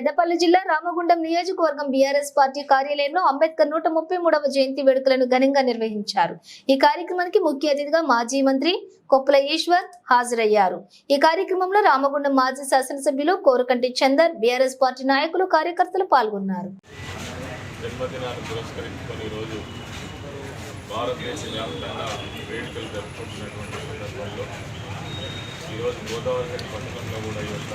పెద్దపల్లి జిల్లా రామగుండం నియోజకవర్గం BRS party కార్యాలయంలో అంబేద్కర్ నూట ముప్పై మూడవ జయంతి వేడుకలను ఘనంగా నిర్వహించారు. ఈ కార్యక్రమానికి ముఖ్య అతిథిగా మాజీ మంత్రి కొప్పుల ఈశ్వర్ హాజరయ్యారు. ఈ కార్యక్రమంలో రామగుండం మాజీ శాసనసభ్యులు కోరకంటి చందర్ బీఆర్ఎస్ పార్టీ నాయకులు కార్యకర్తలు పాల్గొన్నారు. ఈరోజు భారతదేశ వ్యాప్తంగా వేడుకలు జరుపుకుంటున్నటువంటి సందర్భంలో ఈరోజు గోదావరి పట్టణంలో కూడా ఈ యొక్క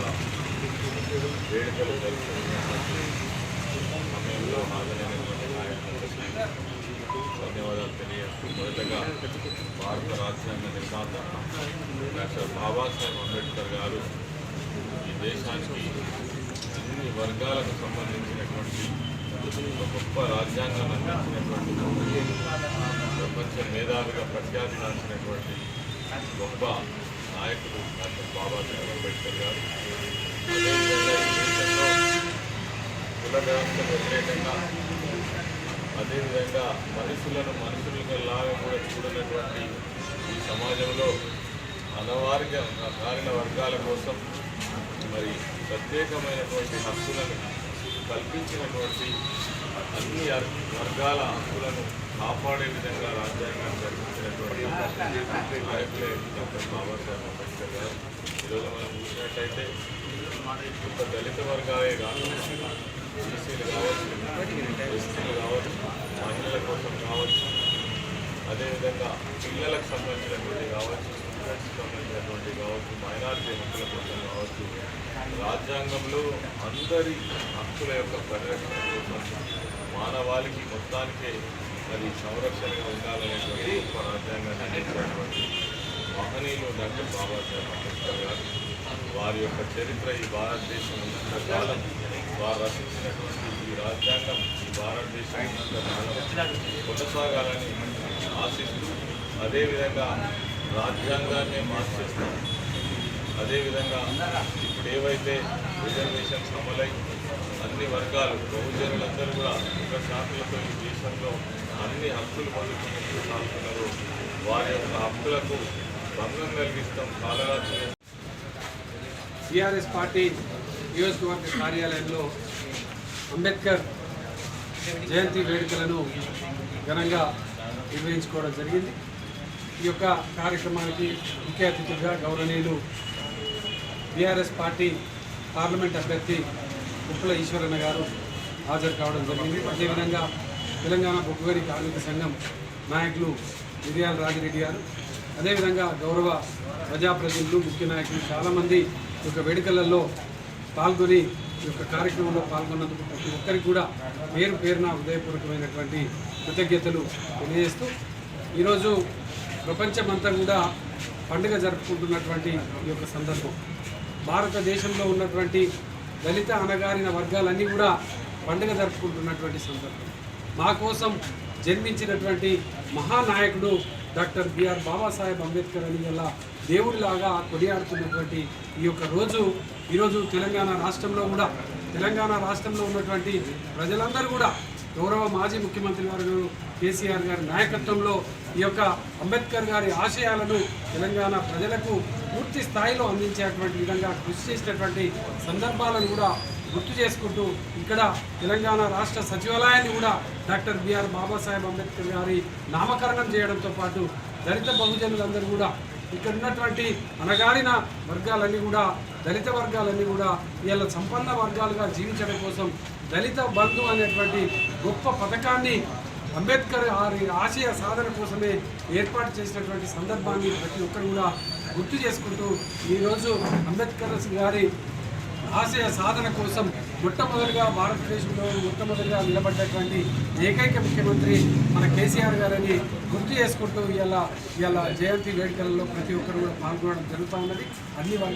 వేడుకలు జరుపుకుంటున్నటువంటి సమయంలో హాజరైనటువంటి నాయకులకు ధన్యవాదాలు తెలియజేస్తూ మొదటగా భారత రాజ్యాంగ నిర్మాత డాక్టర్ బాబాసాహెబ్ అంబేద్కర్ గారు ఈ దేశానికి అన్ని వర్గాలకు సంబంధించినటువంటి ఒక గొప్ప రాజ్యాంగాన్ని అందించినటువంటి ప్రపంచ మేధావిగా ప్రఖ్యాతిగాంచినటువంటి గొప్ప నాయకుడు డాక్టర్ బాబాసాహెబ్ అంబేద్కర్ గారు అదేవిధంగా ఈ దేశంలో కుల వ్యవస్థకు వ్యతిరేకంగా అదేవిధంగా మనుషులను మనుషులకి లాగా కూడా చూడనటువంటి ఈ సమాజంలో అనవారిగా కారిన వర్గాల కోసం మరి ప్రత్యేకమైనటువంటి హక్కులను కల్పించినటువంటి అన్ని అర్- వర్గాల హక్కులను కాపాడే విధంగా రాజ్యాంగాన్ని కల్పించినటువంటి నాయకులే డాక్టర్ బాబాసాహెబ్ అంబేద్కర్ గారు. ఈరోజు మనం చూసినట్టయితే ఒక దళిత వర్గాలే కాకుండా బీసీలు కావచ్చు ఎస్టీలు కావచ్చు మహిళల కోసం కావచ్చు అదేవిధంగా పిల్లలకు సంబంధించినటువంటి కావచ్చు స్టూడెంట్స్కి సంబంధించినటువంటి కావచ్చు మైనారిటీ హక్కుల కోసం కావచ్చు రాజ్యాంగంలో అందరి హక్కుల యొక్క పరిరక్షణ కోసం మానవాళికి మొత్తానికే మరి సంరక్షణగా ఉండాలనేటువంటి గొప్ప రాజ్యాంగాన్ని అందించినటువంటి మహనీయులు డాక్టర్ బాబాసాహెబ్ అంబేద్కర్ గారు వారి యొక్క చరిత్ర ఈ భారతదేశం ఉన్నంత కాలం వారు రచించినటువంటి ఈ రాజ్యాంగం ఈ భారతదేశం ఉన్నంత కాలం కొనసాగాలని ఆశిస్తూ అదేవిధంగా రాజ్యాంగాన్ని మార్చేస్తాం అదేవిధంగా ఇప్పుడు ఏవైతే రిజర్వేషన్స్ అమలై అన్ని వర్గాలు బహుజనులందరూ కూడా ఒక శాఖలతో ఈ దేశంలో అన్ని హక్కులు పొందుకుంటూ సాగుతున్నారు. వారి యొక్క హక్కులకు భంగం కలిగిస్తాం కాలరాత్రి టీఆర్ఎస్ పార్టీ నియోజకవర్గ కార్యాలయంలో అంబేద్కర్ జయంతి వేడుకలను ఘనంగా నిర్వహించుకోవడం జరిగింది. ఈ యొక్క కార్యక్రమానికి ముఖ్య అతిథిగా గౌరవనీయులు బీఆర్ఎస్ పార్టీ పార్లమెంట్ అభ్యర్థి కుప్పల ఈశ్వరన్న గారు హాజరు కావడం జరిగింది. అదేవిధంగా తెలంగాణ బొగ్గుగరి కార్మిక సంఘం నాయకులు మిరియాల రాజిరెడ్డి గారు అదేవిధంగా గౌరవ ప్రజాప్రతినిధులు ముఖ్య నాయకులు చాలామంది ఈ యొక్క వేడుకలలో పాల్గొని ఈ యొక్క కార్యక్రమంలో పాల్గొన్నందుకు ప్రతి ఒక్కరికి కూడా పేరు పేరున హృదయపూర్వకమైనటువంటి కృతజ్ఞతలు తెలియజేస్తూ ఈరోజు ప్రపంచమంతా కూడా పండుగ జరుపుకుంటున్నటువంటి ఈ యొక్క సందర్భం. భారతదేశంలో ఉన్నటువంటి దళిత అణగారిన వర్గాలన్నీ కూడా పండుగ జరుపుకుంటున్నటువంటి సందర్భం. మా కోసం జన్మించినటువంటి మహానాయకుడు doctor B R Babasaheb Ambedkar అని గల దేవుడిలాగా కొనియాడుతున్నటువంటి ఈ యొక్క రోజు ఈరోజు తెలంగాణ రాష్ట్రంలో కూడా తెలంగాణ రాష్ట్రంలో ఉన్నటువంటి ప్రజలందరూ కూడా గౌరవ మాజీ ముఖ్యమంత్రి గారు కేసీఆర్ గారి నాయకత్వంలో ఈ యొక్క అంబేద్కర్ గారి ఆశయాలను తెలంగాణ ప్రజలకు పూర్తి స్థాయిలో అందించేటువంటి విధంగా కృషి చేసినటువంటి సందర్భాలను కూడా గుర్తు చేసుకుంటూ ఇక్కడ తెలంగాణ రాష్ట్ర సచివాలయాన్ని కూడా డాక్టర్ బిఆర్ బాబాసాహెబ్ అంబేద్కర్ గారి నామకరణం చేయడంతో పాటు దళిత బహుజనులందరూ కూడా ఇక్కడ ఉన్నటువంటి అనగాడిన వర్గాలన్నీ కూడా దళిత వర్గాలన్నీ కూడా వీళ్ళ సంపన్న వర్గాలుగా జీవించడం కోసం దళిత బంధు అనేటువంటి గొప్ప పథకాన్ని అంబేద్కర్ వారి ఆశయ సాధన కోసమే ఏర్పాటు చేసినటువంటి సందర్భాన్ని ప్రతి ఒక్కరు కూడా గుర్తు చేసుకుంటూ ఈరోజు అంబేద్కర్ గారి ఆశయ సాధన కోసం మొట్టమొదటిగా భారతదేశంలో మొట్టమొదటిగా నిలబడ్డటువంటి ఏకైక ముఖ్యమంత్రి మన కేసీఆర్ గారని గుర్తు చేసుకుంటూ ఇలా ఇలా జయంతి వేడుకలలో ప్రతి ఒక్కరు కూడా పాల్గొనడం జరుగుతూ ఉన్నది. అన్ని వర్గాలు